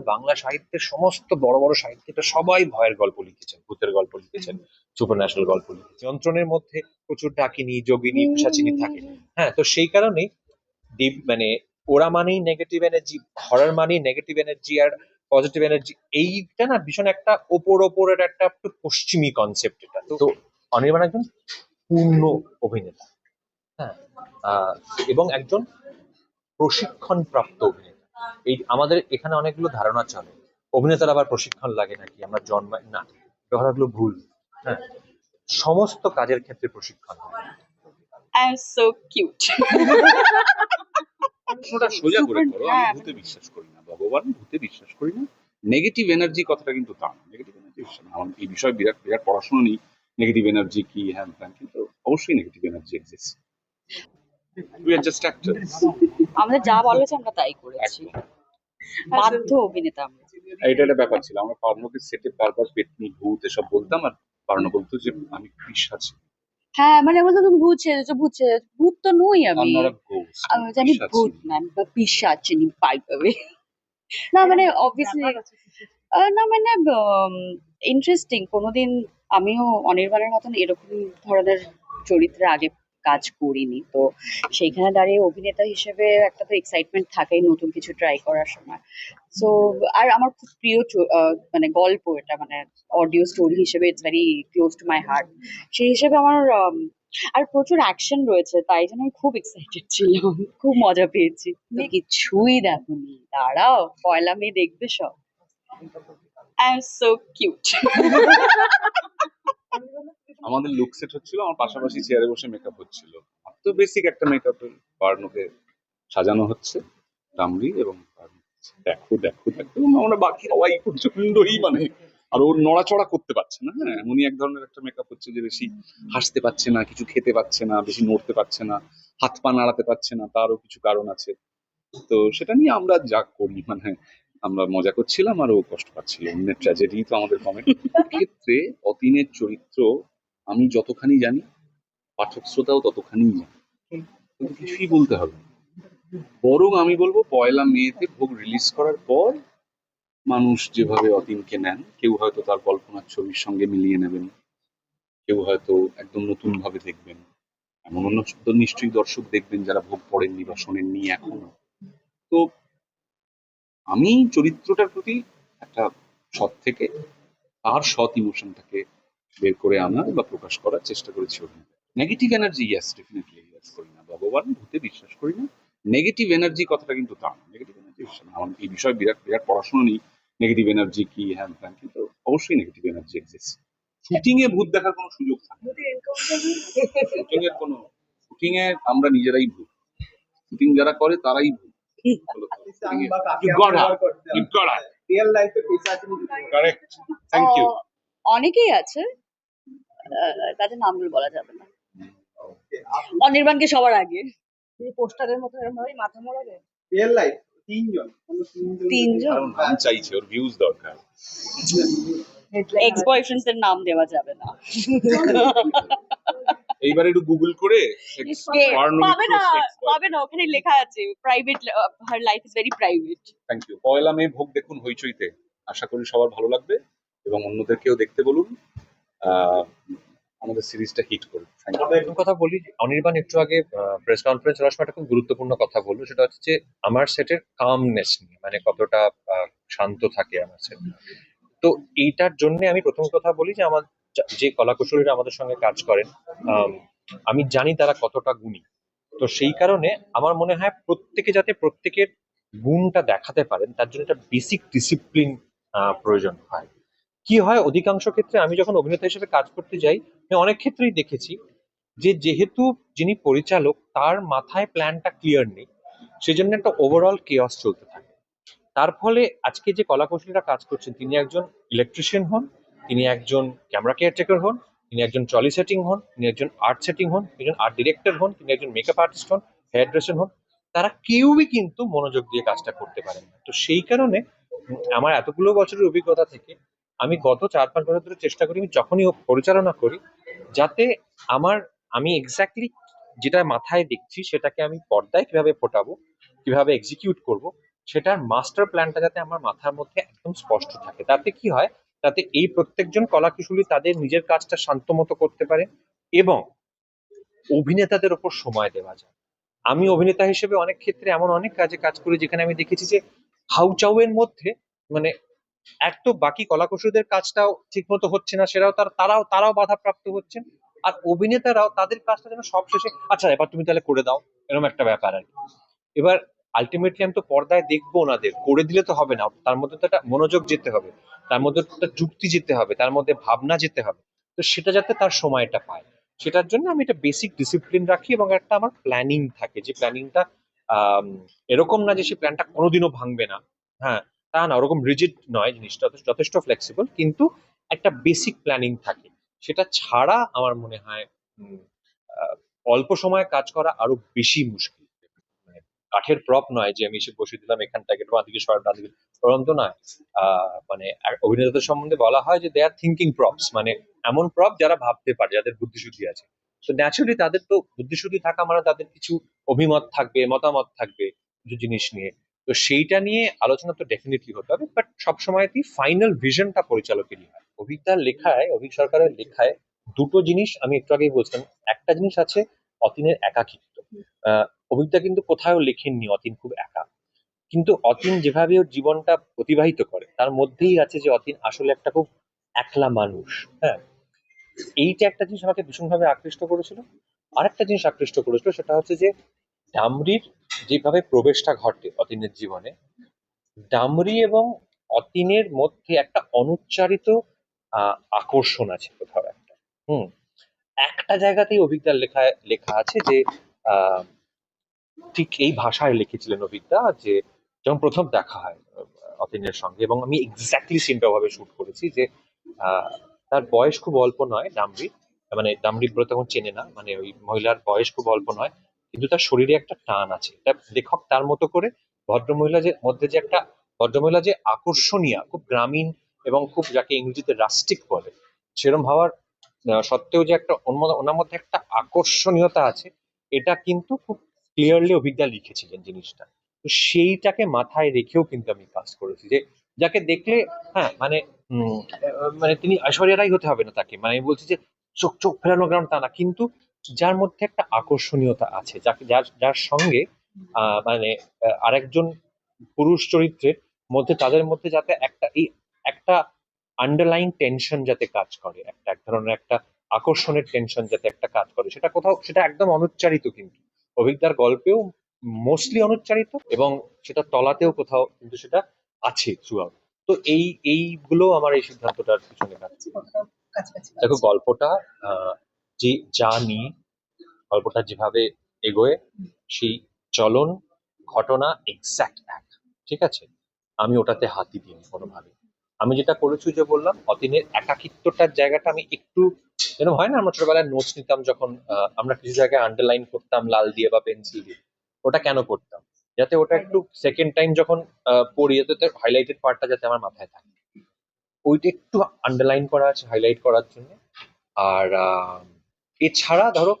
বাংলা সাহিত্যের সমস্ত বড় বড় সাহিত্যিকরা সবাই ভয়ের গল্প লিখেছেন ভূতের গল্প লিখেছেন সুপার ন্যাচারাল গল্প লিখেছেন। যন্ত্রণের মধ্যে প্রচুর ডাকিনী যোগিনী পিসাচিনী থাকে। হ্যাঁ তো সেই কারণেই দেব মানে ওরা মানেই নেগেটিভ এনার্জি হরার মানেই নেগেটিভ এনার্জি আর পজিটিভ এনার্জি এইটা না ভীষণ একটা ওপর ওপরের একটা একটু পশ্চিমী কনসেপ্ট এটা। তো অনির্বাণ একজন পূর্ণ অভিনেতা। হ্যাঁ আহ, এবং একজন প্রশিক্ষণ প্রাপ্ত অভিনেতা। এই আমাদের এখানে অনেকগুলো ধারণা চলে। অভিনেতার আবার প্রশিক্ষণ লাগে নাকি? আমরা জন্মাই না কথাগুলো ভুল। হ্যাঁ। সমস্ত কাজের ক্ষেত্রে প্রশিক্ষণ আই এম সো কিউট প্রশ্নটা সোজা করে করো। আমি ভূতে বিশ্বাস করি না ভগবান ভূতে বিশ্বাস করি না। নেগেটিভ এনার্জি কথাটা কিন্তু তা না নেগেটিভ এনার্জি আমার এই বিষয়ে বিরাট বিরাট পড়াশোনা নেই নেগেটিভ এনার্জি কি হ্যান ত্যান কিন্তু অবশ্যই negative energy exist we are just actors আমাদের যা বলা হয়েছে আমরা তাই করেছি। বাধ্য অভিনেতা আমরা। এটা একটা ব্যাপার ছিল আমরা পার্নকে সেটে বারবার পেটনি ভূত এসব বলতাম আর পার্ন বলতো যে আমি হ্যাঁ মানে বলতো তুমি ভূত ছেড়েছো ভূত ছেড়েছো ভূত তো নই আমি. আমি জানি ভূত ছিলাম। ম্যাম বা পিসাচিনি না মানে অবভিয়াসলি না মানে ইন্টারেস্টিং কোনোদিন আমিও অনির্বাণের মতন এরকম ধরনের চরিত্রে আগে কাজ করিনি। তো সেইখানে দাঁড়িয়ে অভিনেতা হিসেবে একটা তো এক্সাইটমেন্ট থাকেই নতুন কিছু ট্রাই করার সময়। সো আর আমার খুব প্রিয় মানে গল্প এটা মানে অডিও স্টোরি হিসেবে it's very close to my heart সেই হিসেবে আমার আর প্রচুর অ্যাকশন রয়েছে তাই জন্য আমি খুব এক্সাইটেড ছিলাম খুব মজা পেয়েছি। কিছুই দেখোনি? দাঁড়াও পয়লা মে দেখবে সব। আই এম সো কিউট আমাদের লুক সেট হচ্ছিল, আমার পাশাপাশি চেয়ারে বসে মেকআপ হচ্ছিল। তো বেসিক একটা মেকআপের পার্নকে সাজানো হচ্ছে, ডামরি এবং দেখো দেখো দেখো আমরা বাকি সবাই প্রচন্ডই মানে আর ওর নড়াচড়া করতে পারছে না হ্যাঁ এমনই এক ধরনের একটা মেকআপ হচ্ছে যে বেশি হাসতে পারছে না, কিছু খেতে পারছে না, বেশি নড়তে পারছে না, হাত পা নাড়াতে পারছে না, তারও কিছু কারণ আছে। তো সেটা নিয়ে আমরা যা করি মানে আমরা মজা করছিলাম আর ও কষ্ট পাচ্ছিল অন্যের ট্র্যাজেডি তো আমাদের কমেন্ট ক্ষেত্রে অতীনের চরিত্র আমি যতখানি জানি পাঠক শ্রোতাও ততখানি জানি। কিন্তু কিছুই বলতে হবে বরং আমি বলব পয়লা মেয়েতে ভোগ রিলিজ করার পর মানুষ যেভাবে অতীনকে নেন কেউ হয়তো তার কল্পনার ছবির সঙ্গে মিলিয়ে নেবেন কেউ হয়তো একদম নতুন ভাবে দেখবেন। এমন অন্য নিশ্চয়ই দর্শক দেখবেন যারা ভোগ পড়েননি বা শোনেননি এখনও। তো আমি চরিত্রটার প্রতি একটা সৎ থেকে তার সৎ ইমোশনটাকে বের করে আনা বা প্রকাশ করার চেষ্টা করেছি অভিনেতা। Negative energy yes definitely yes করি না। ভগবান ভূতে বিশ্বাস করি না। নেগেটিভ এনার্জি কথাটা কিন্তু তা না। নেগেটিভ এনার্জি আমার এই বিষয়ে বিরাট বিরাট পড়াশোনা নেই। নেগেটিভ এনার্জি কি হ্যান ত্যান কিন্তু অবশ্যই নেগেটিভ এনার্জি এক্সিস্ট শুটিং এ ভূত দেখার কোনো সুযোগ থাকে শুটিং এর কোনো শুটিং এ আমরা নিজেরাই ভূত। শুটিং যারা করে তারাই ভূত। অনেকেই আছে তাদের নামগুলো বলা যাবে না। অনির্বাণকে সবার আগে। পোস্টারের মতো এরকম ভাবে মাথা মোড়াবে? রিয়েল লাইফ তিনজন। তিনজন? নাম চাইছে ওর ভিউজ দরকার। এক্স বয়ফ্রেন্ডস এর নাম দেওয়া যাবে না। এইবার একটু গুগল করে পাবে না পাবে না ওখানে লেখা আছে private her life is very private thank you পয়লা মে ভোগ দেখুন হইচইতে। আশা করি সবার ভালো লাগবে এবং অন্যদেরকেও দেখতে বলুন। আমাদের সিরিজটা হিট থ্যাংক ইউ কথা বলি অনির্বাণ একটু আগে প্রেস কনফারেন্স করার সময় একটা খুব গুরুত্বপূর্ণ কথা বলল, সেটা হচ্ছে যে আমার সেটের কামনেস নিয়ে মানে কতটা শান্ত থাকে আমার সেট তো এইটার জন্য আমি প্রথম কথা বলি যে আমার যা- কলাকুশলীরা আমাদের সঙ্গে কাজ করেন, আমি জানি তারা কতটা গুণী। তো সেই কারণে আমার মনে হয় প্রত্যেকে যাতে প্রত্যেকের গুণটা দেখাতে পারেন, তার জন্য একটা বেসিক ডিসিপ্লিন প্রয়োজন হয়। কি হয়? অধিকাংশ ক্ষেত্রে আমি যখন অভিনেতা হিসেবে কাজ করতে যাই, আমি অনেক ক্ষেত্রেই দেখেছি যে, যেহেতু যিনি পরিচালক, তার মাথায় প্ল্যানটা ক্লিয়ার নেই। সেজন্য একটা ওভারঅল কেয়াস চলতে থাকে। তার ফলে আজকে যে কলা কলাকৌশলীরা কাজ করছেন, তিনি একজন ইলেকট্রিশিয়ান হন, তিনি একজন ক্যামেরা কেয়ারটেকার হন, তিনি একজন ট্রলি সেটিং হন, তিনি একজন আর্ট সেটিং হন, তিনি একজন আর্ট ডিরেক্টর হন, তিনি একজন মেকআপ আর্টিস্ট হন হেয়ার ড্রেসার হন। তারা কেউই কিন্তু মনোযোগ দিয়ে কাজটা করতে পারেন তো সেই কারণে, আমার এতগুলো বছরের অভিজ্ঞতা থেকে আমি গত চার পাঁচ বছর ধরে চেষ্টা করি যখনই পরিচালনা করি, যাতে আমার, আমি এক্স্যাক্টলি যেটা মাথায় দেখছি সেটাকে আমি পর্দায় কীভাবে ফোটাবো, কীভাবে এক্সিকিউট করব, সেটার মাস্টার প্ল্যানটা যাতে আমার মাথার মধ্যে একদম স্পষ্ট থাকে। তাতে কি হয়? তাতে এই প্রত্যেকজন কলাকুশলী তাদের নিজের কাজটা শান্ত মতো করতে পারে এবং অভিনেতাদের ওপর সময় দেওয়া যায়। আমি অভিনেতা হিসেবে অনেক ক্ষেত্রে এমন অনেক কাজে কাজ করি যেখানে আমি দেখেছি যে হাউচাউয়ের মধ্যে মানে এক তো বাকি কলাকুশলীদের কাজটাও ঠিক মতো হচ্ছে না সেটাও তার, তারাও তারাও বাধাপ্রাপ্ত হচ্ছেন। আর অভিনেতারাও তাদের কাজটা যেন সব শেষে আচ্ছা এবার তুমি তাহলে করে দাও, এরকম একটা ব্যাপার আর কি। এবার আলটিমেটলি আমি তো পর্দায় দেখব ওনাদের করে দিলে তো হবে না, তার মধ্যে তো একটা মনোযোগ যেতে হবে, তার মধ্যে একটা যুক্তি যেতে হবে, তার মধ্যে ভাবনা যেতে হবে, তো সেটা যাতে তার সময়টা পায়। সেটার জন্য আমি একটা বেসিক ডিসিপ্লিন রাখি এবং একটা আমার প্ল্যানিং থাকে, যে প্ল্যানিংটা এরকম না যে সেই প্ল্যানটা কোনোদিনও ভাঙবে না হ্যাঁ তা না, ওরকম রিজিড নয় জিনিসটা যথেষ্ট- ফ্লেক্সিবল কিন্তু একটা বেসিক প্ল্যানিং থাকে। সেটা ছাড়া আমার মনে হয় অল্প সময়ে কাজ করা আরও বেশি মুশকিল। মানে কাঠের প্রপ নয় যে আমি এসে বসে দিলাম এখানটাকে বা দিকে সরাব না দিকে ওরকম তো মানে অভিনেতাদের সম্বন্ধে বলা হয় যে দে আর থিঙ্কিং প্রপস মানে এমন প্রপ যারা ভাবতে পারে, যাদের বুদ্ধিশুদ্ধি আছে। তো ন্যাচুরালি তাদের তো বুদ্ধিশুদ্ধি থাকা মানে তাদের কিছু অভিমত থাকবে, মতামত থাকবে কিছু জিনিস নিয়ে। তো সেইটা নিয়ে আলোচনা তো ডেফিনেটলি হতে হবে বাট সবসময়তেই ফাইনাল ভিশনটা পরিচালকেরই হয়। অভিজ্ঞতার লেখায় অভিক সরকারের লেখায় দুটো জিনিস আমি একটু আগেই বলছিলাম। একটা জিনিস আছে, অতীনের একাকিত্ব। অভিজ্ঞতা কিন্তু কোথাও লেখেননি অতীন খুব একা। কিন্তু অতীন যেভাবে ওর জীবনটা অতিবাহিত করে, তার মধ্যেই আছে যে অতীন আসলে একটা খুব একলা মানুষ হ্যাঁ? এইটা একটা জিনিস আমাকে ভীষণভাবে আকৃষ্ট করেছিল। আরেকটা জিনিস আকৃষ্ট করেছিল, সেটা হচ্ছে যে ডামরির যেভাবে প্রবেশটা ঘটে অতীনের জীবনে, ডামরি এবং অতীনের মধ্যে একটা অনুচ্চারিত আকর্ষণ আছে কোথাও একটা। হুম, একটা জায়গাতেই অভিজ্ঞতার লেখা লেখা আছে যে ঠিক এই ভাষায় লিখেছিলেন অভিজ্ঞতা যে, যখন প্রথম দেখা হয় অতীনের সঙ্গে এবং আমি এক্স্যাক্টলি সিনটা ভাবে শুট করেছি যে তার বয়স খুব অল্প নয় ডামরি মানে ডামরি ব্রত তখন চেনে না মানে ওই মহিলার বয়স খুব অল্প নয় কিন্তু তার শরীরে একটা টান আছে। লেখক তার মতো করে ভদ্রমহিলা যে মধ্যে যে একটা ভদ্রমহিলা যে আকর্ষণীয়, খুব গ্রামীণ এবং খুব যাকে ইংরেজিতে রাস্টিক বলে, সেরম ভাবার সত্ত্বেও যে একটা ওনার মধ্যে একটা আকর্ষণীয়তা আছে, এটা কিন্তু খুব ক্লিয়ারলি অভিজ্ঞতা লিখেছিলেন জিনিসটা। তো সেইটাকে মাথায় রেখেও কিন্তু আমি কাজ করেছি যে, যাকে দেখলে হ্যাঁ মানে মানে তিনি ঐশ্বরিয়া রাই হতে হবে না তাকে। মানে আমি বলছি যে, চোখ চোখ ফেরানো গ্রাম তা না। কিন্তু যার মধ্যে একটা আকর্ষণীয়তা আছে যাকে যার যার সঙ্গে মানে আরেকজন পুরুষ চরিত্রের মধ্যে তাদের মধ্যে যাতে একটা এই একটা আন্ডারলাইন টেনশন যাতে কাজ করে একটা এক ধরনের একটা আকর্ষণের টেনশন যাতে একটা কাজ করে সেটা কোথাও সেটা একদম অনুচ্চারিত কিন্তু। অভিজ্ঞতার গল্পেও মোস্টলি অনুচ্চারিত এবং সেটা তলাতেও কোথাও কিন্তু সেটা আছে থ্রুআউট তো এই এইগুলো আমার এই সিদ্ধান্তটার পিছনে কাজ দেখো গল্পটা আহ, যে যা নিয়ে গল্পটা যেভাবে এগোয় সেই চলন ঘটনা এক্স্যাক্ট এক ঠিক আছে? আমি ওটাতে হাতি দিইনি কোনোভাবে। আমি যেটা করেছি যে বললাম অতীনের একাকিত্বটার জায়গাটা আমি একটু এরকম হয় না আমরা ছোটবেলায় নোটস নিতাম যখন আমরা কিছু জায়গায় আন্ডারলাইন করতাম লাল দিয়ে বা পেন্সিল দিয়ে। ওটা কেন করতাম? যাতে ওটা একটু সেকেন্ড টাইম যখন পড়ি যাতে হাইলাইটেড পার্টটা যাতে আমার মাথায় থাকে। ওইটা একটু আন্ডারলাইন করা আছে হাইলাইট করার জন্য। আর এছাড়া ধরো,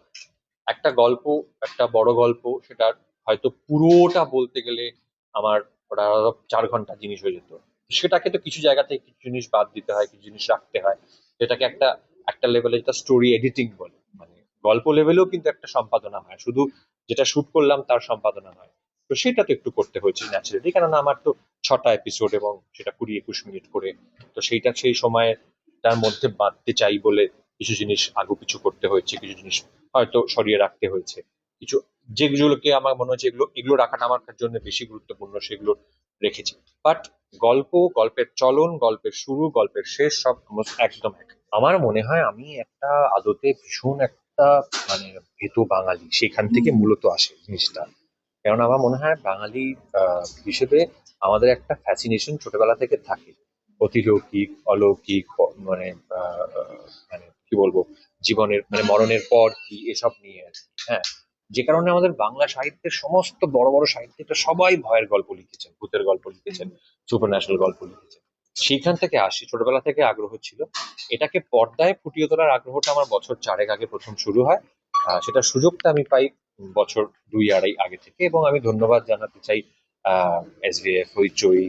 একটা গল্প, একটা বড় গল্প সেটা হয়তো পুরোটা বলতে গেলে আমার ওটা চার ঘণ্টা জিনিস হয়ে যেত। সেটাকে তো কিছু জায়গা থেকে কিছু জিনিস বাদ দিতে হয়, কিছু জিনিস রাখতে হয়। যেটাকে একটা একটা লেভেলে যেটা স্টোরি এডিটিং বলে। মানে গল্প লেভেলেও কিন্তু একটা সম্পাদনা হয়। শুধু যেটা শুট করলাম তার সম্পাদনা নয়। তো সেটা তো একটু করতে হয়েছে ন্যাচারালি কেননা আমার তো ছটা এপিসোড এবং সেটা কুড়ি একুশ মিনিট করে। তো সেইটা সেই সময়ে তার মধ্যে বাঁধতে চাই বলে কিছু জিনিস আগু পিছু করতে হয়েছে কিছু জিনিস হয়তো সরিয়ে রাখতে হয়েছে। কিছু যেগুলোকে আমার মনে হচ্ছে এগুলো এগুলো রাখাটা আমার জন্য বেশি গুরুত্বপূর্ণ সেগুলো রেখেছি। বাট গল্প গল্পের চলন গল্পের শুরু গল্পের শেষ সব একদম এক। আমার মনে হয় আমি একটা আদতে ভীষণ একটা মানে ভেতো বাঙালি সেখান থেকে মূলত আসে জিনিসটা। কারণ আমার মনে হয় বাঙালি আহ, হিসেবে আমাদের একটা ফ্যাসিনেশন ছোটবেলা থেকে থাকে। অতিলৌকিক অলৌকিক মানে মানে কি বলব জীবনের মানে মরণের পর কি এসব নিয়ে হ্যাঁ। যে কারণে আমাদের বাংলা সাহিত্যের সমস্ত বড় বড় সাহিত্যিকরা সবাই ভয়ের গল্প লিখেছেন ভূতের গল্প লিখেছেন সুপার ন্যাশনাল গল্প লিখেছেন। সেইখান থেকে আসি ছোটবেলা থেকে আগ্রহ ছিল। এটাকে পর্দায় ফুটিয়ে তোলার আগ্রহটা আমার বছর চারেক আগে প্রথম শুরু হয়। সেটা সুযোগটা আমি পাই বছর দুই আড়াই আগে থেকে এবং আমি ধন্যবাদ জানাতে চাই আহ এস ডি এফ হইচই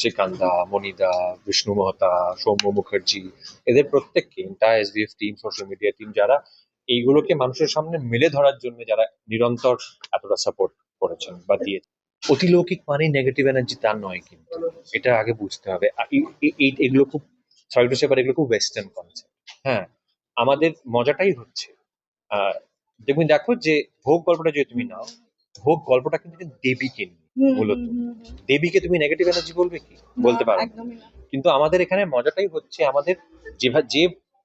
শ্রীকান্দা মনিদা বিষ্ণু মহতা সৌম্য মুখার্জি এদের প্রত্যেককে entire SVF team social media team যারা, এইগুলোকে মানুষের সামনে মেলে ধরার জন্য যারা নিরন্তর এতটা সাপোর্ট করেছেন বা দিয়েছেন। অতিলৌকিক মানে নেগেটিভ এনার্জি তার নয় কিন্তু, এটা আগে বুঝতে হবে। এগুলো খুব সরি টু এগুলো খুব ওয়েস্টার্ন কনসেপ্ট হ্যাঁ আমাদের মজাটাই হচ্ছে তুমি দেখো যে ভোগ গল্পটা যদি তুমি নাও, ভোগ গল্পটা কিন্তু দেবীকে নিয়ে। মূলত। দেবীকে তুমি নেগেটিভ এনার্জি বলবে কি? বলতে পারো। কিন্তু আমাদের এখানে মজাটাই হচ্ছে আমাদের যেভাবে যে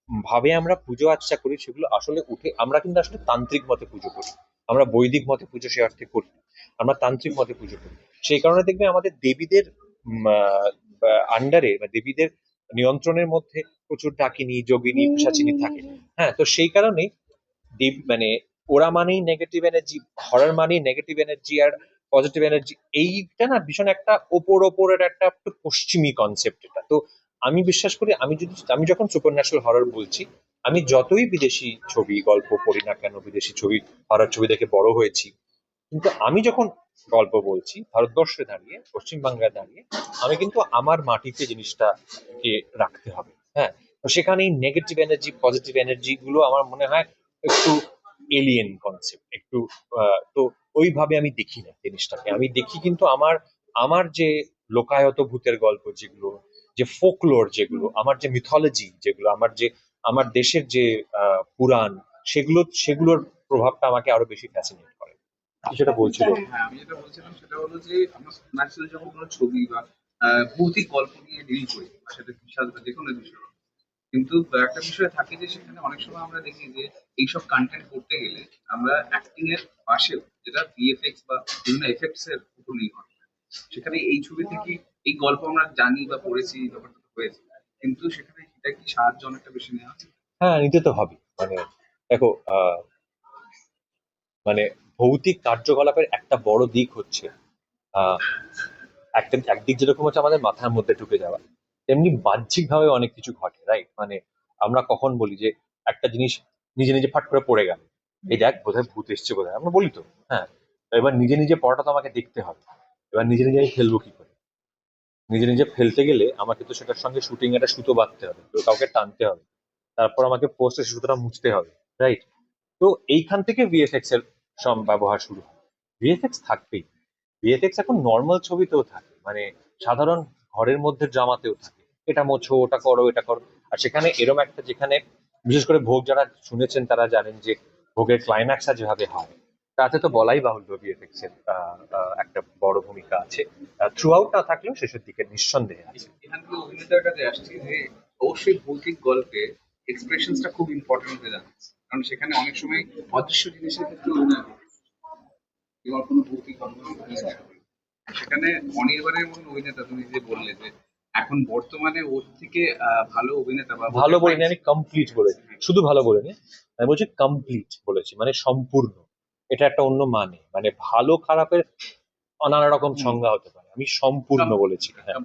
ভাবে আমরা পুজো আর্চা করি সেগুলো আসলে উঠে আমরা কিন্তু আসলে তান্ত্রিক মতে পুজো করি। আমরা বৈদিক মতে পুজো সে অর্থে করি। আমরা তান্ত্রিক মতে পুজো করি। সেই কারণে দেখবে আমাদের দেবীদের আন্ডারে বা দেবীদের নিয়ন্ত্রণের মধ্যে প্রচুর ডাকিনী যোগিনী পিসাচিনী থাকে। হ্যাঁ তো সেই কারণেই দেব মানে ওরা মানেই নেগেটিভ এনার্জি হরার মানেই নেগেটিভ এনার্জি আর পজিটিভ এনার্জি এইটা না ভীষণ একটা ওপর ওপরের একটা পশ্চিমী কনসেপ্ট এটা। তো আমি বিশ্বাস করি, আমি যদি, আমি যখন সুপার ন্যাশনাল হরর বলছি, আমি যতই বিদেশি ছবি, গল্প পড়ি না কেন, বিদেশি ছবি হরর ছবি দেখে বড় হয়েছি, কিন্তু আমি যখন গল্প বলছি, ভারতবর্ষে দাঁড়িয়ে পশ্চিমবাংলায় দাঁড়িয়ে, আমি কিন্তু আমার মাটিতে জিনিসটাকে রাখতে হবে হ্যাঁ? তো সেখানে নেগেটিভ এনার্জি পজিটিভ এনার্জি গুলো আমার মনে হয় একটু এলিয়েন কনসেপ্ট একটু তো ওইভাবে আমি দেখি না জিনিসটাকে। আমি দেখি কিন্তু আমার আমার যে লোকায়ত ভূতের গল্প যেগুলো, যে ফোকলোর যেগুলো, আমার যে মিথোলজি যেগুলো, আমার যে, আমার দেশের যে পুরাণ, সেগুলো, সেগুলোর প্রভাবটা আমাকে আরও বেশি ফ্যাসিনেট করে। সেটা বলছিল হ্যাঁ আমি যেটা বলছিলাম সেটা হলো যে, আমরা যখন কোনো ছবি বা ভৌতিক গল্প নিয়ে ডিল করি, সেটা বিশাল বা যে কোনো বিষয় কিন্তু একটা বিষয় থাকে যে, সেখানে অনেক সময় আমরা দেখি যে, এইসব কন্টেন্ট করতে গেলে আমরা অ্যাক্টিং এর পাশেও যেটা ভিএফএক্স বা বিভিন্ন এফেক্টস এর উপর নির্ভর করে। সেখানে এই ছবি থেকে এই গল্প আমরা জানি বা পড়েছি ব্যাপারটা হয়েছে। কিন্তু সেখানে এটা কি সাহায্য অনেকটা বেশি নেওয়া হয়? নিতে তো হবে মানে দেখো মানে ভৌতিক কার্যকলাপের একটা বড় দিক হচ্ছে একটা, একদিক যেরকম হচ্ছে আমাদের মাথার মধ্যে ঢুকে যাওয়া। তেমনি বাহ্যিক ভাবে অনেক কিছু ঘটে রাইট মানে আমরা কখন বলি যে একটা জিনিস নিজে নিজে ফাট করে পড়ে গেল। এই দেখ, বোধহয় ভূত এসছে বোধহয়। আমরা বলি তো হ্যাঁ। এবার নিজে নিজে পড়াটা তো আমাকে দেখতে হবে। এবার নিজে নিজে আমি ফেলব কি করে? নিজে নিজে ফেলতে গেলে আমাকে তো সেটার সঙ্গে শুটিং একটা সুতো বাঁধতে হবে, তো কাউকে টানতে হবে। তারপর আমাকে পোস্টে সুতোটা মুছতে হবে রাইট তো এইখান থেকে ভিএফএক্স এর সব ব্যবহার শুরু হয়। ভিএফএক্স থাকবেই। ভিএফএক্স এখন নর্মাল ছবিতেও থাকে মানে সাধারণ ঘরের মধ্যে ড্রামাতেও থাকে। এটা মোছো, ওটা করো, এটা করো। আর সেখানে এরম একটা যেখানে, বিশেষ করে ভোগ যারা শুনেছেন তারা জানেন যে ভোগের ক্লাইম্যাক্সটা যেভাবে হয় তাতে তো বলাই বাহুল্য ভিএফএক্স এর একটা বড় ভূমিকা আছে। থ্রু আউট না থাকলেও শেষের দিকে নিঃসন্দেহে আছে। অভিনেতার কাছে আসছি যে অবশ্যই ভৌতিক গল্পে এক্সপ্রেশনসটা খুব ইম্পর্টেন্ট হয়ে যাচ্ছে কারণ সেখানে অনেক সময় অদৃশ্য জিনিসের ক্ষেত্রে অভিনয় এবার কোনো ভৌতিক হয়। সেখানে অনির্বাণের মতন অভিনেতা তুমি যে বললে যে এখন বর্তমানে ওর থেকে আহ, ভালো অভিনেতা বা ভালো বলিনি আমি কমপ্লিট বলেছি। শুধু ভালো বলিনি আমি বলছি কমপ্লিট বলেছি মানে সম্পূর্ণ। এটা একটা অন্য মানে মানে ভালো খারাপের নানা রকম সংজ্ঞা হতে পারে। আমি সম্পূর্ণ বলেছি হ্যাঁ।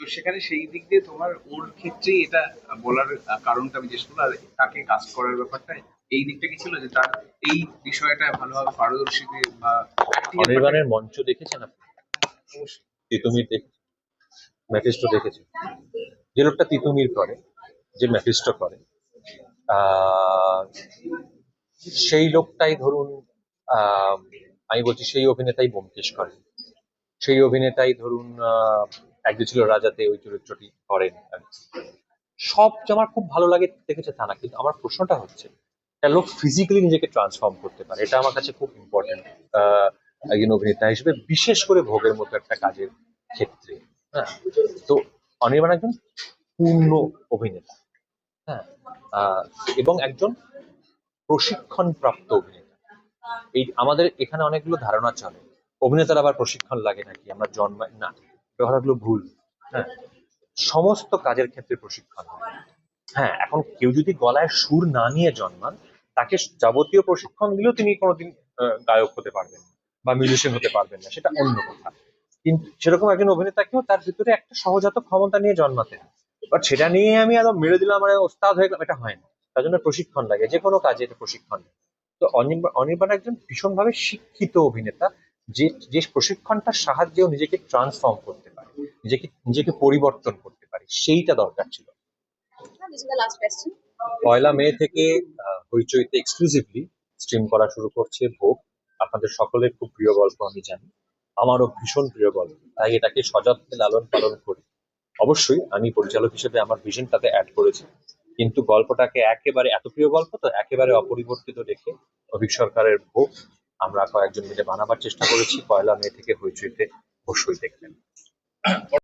তো সেখানে সেই দিক দিয়ে তোমার ওর ক্ষেত্রেই এটা বলার কারণটা আমি জিজ্ঞেস করলাম আর তাকে কাজ করার ব্যাপারটা এই দিকটা কি ছিল যে তার এই বিষয়টা ভালোভাবে পারদর্শী বা অনির্বাণের মঞ্চ দেখেছেন আপনি। তিতুমির ম্যাফিস্টো দেখেছেন যে লোকটা তিতুমির করে যে ম্যাফিস্টো করে সেই লোকটাই ধরুন আমি বলছি সেই অভিনেতাই ব্যোমকেশ করেন। সেই অভিনেতাই ধরুন একদিন ছিল রাজাতে ওই চরিত্রটি করেন। সব যে আমার খুব ভালো লাগে দেখেছে তা না, কিন্তু আমার প্রশ্নটা হচ্ছে, একটা লোক ফিজিক্যালি নিজেকে ট্রান্সফর্ম করতে পারে, এটা আমার কাছে খুব ইম্পর্টেন্ট একজন অভিনেতা হিসেবে, বিশেষ করে ভোগের মতো একটা কাজের ক্ষেত্রে। হ্যাঁ তো অনির্বাণ একজন পূর্ণ অভিনেতা। হ্যাঁ এবং একজন প্রশিক্ষণ প্রাপ্ত অভিনেতা। এই আমাদের এখানে অনেকগুলো ধারণা চলে। অভিনেতার আবার প্রশিক্ষণ লাগে নাকি? আমরা জন্মাই না, ব্যবহারগুলো ভুল। হ্যাঁ সমস্ত কাজের ক্ষেত্রে প্রশিক্ষণ হ্যাঁ এখন কেউ যদি গলায় সুর না নিয়ে জন্মান, তাকে যাবতীয় প্রশিক্ষণ দিলেও তিনি কোনোদিন গায়ক হতে পারবেন বা মিউজিশিয়ান হতে পারবেন না, সেটা অন্য কথা। কিন্তু সেরকম একজন অভিনেতাকেও তার ভিতরে একটা সহজাত ক্ষমতা নিয়ে জন্মাতে হয়। বাট সেটা নিয়ে আমি আরও মেরে দিলাম মানে ওস্তাদ হয়ে গেলাম এটা হয় না তার জন্য প্রশিক্ষণ লাগে যে কোনো কাজে এটা প্রশিক্ষণ লাগে। তো অনির্বাণ একজন ভীষণভাবে শিক্ষিত অভিনেতা যে যে প্রশিক্ষণটার সাহায্যেও নিজেকে ট্রান্সফর্ম করতে পারে নিজেকে নিজেকে পরিবর্তন করতে পারে সেইটা দরকার ছিল. পয়লা মে থেকে হইচইতে এক্সক্লুসিভলি স্ট্রিম করা শুরু করছে ভোগ। আপনাদের সকলের খুব প্রিয় গল্প আমি জানি। আমারও ভীষণ প্রিয় গল্প। তাই এটাকে সযত্নে লালন পালন করি। অবশ্যই আমি পরিচালক হিসেবে আমার ভিশনটাতে অ্যাড করেছি। কিন্তু গল্পটাকে একেবারে, এত প্রিয় গল্প তো একেবারে অপরিবর্তিত রেখে অভিক সরকারের ভোগ। আমরা কয়েকজন মিলে বানাবার চেষ্টা করেছি, পয়লা মে থেকে হইচইতে অবশ্যই দেখবেন।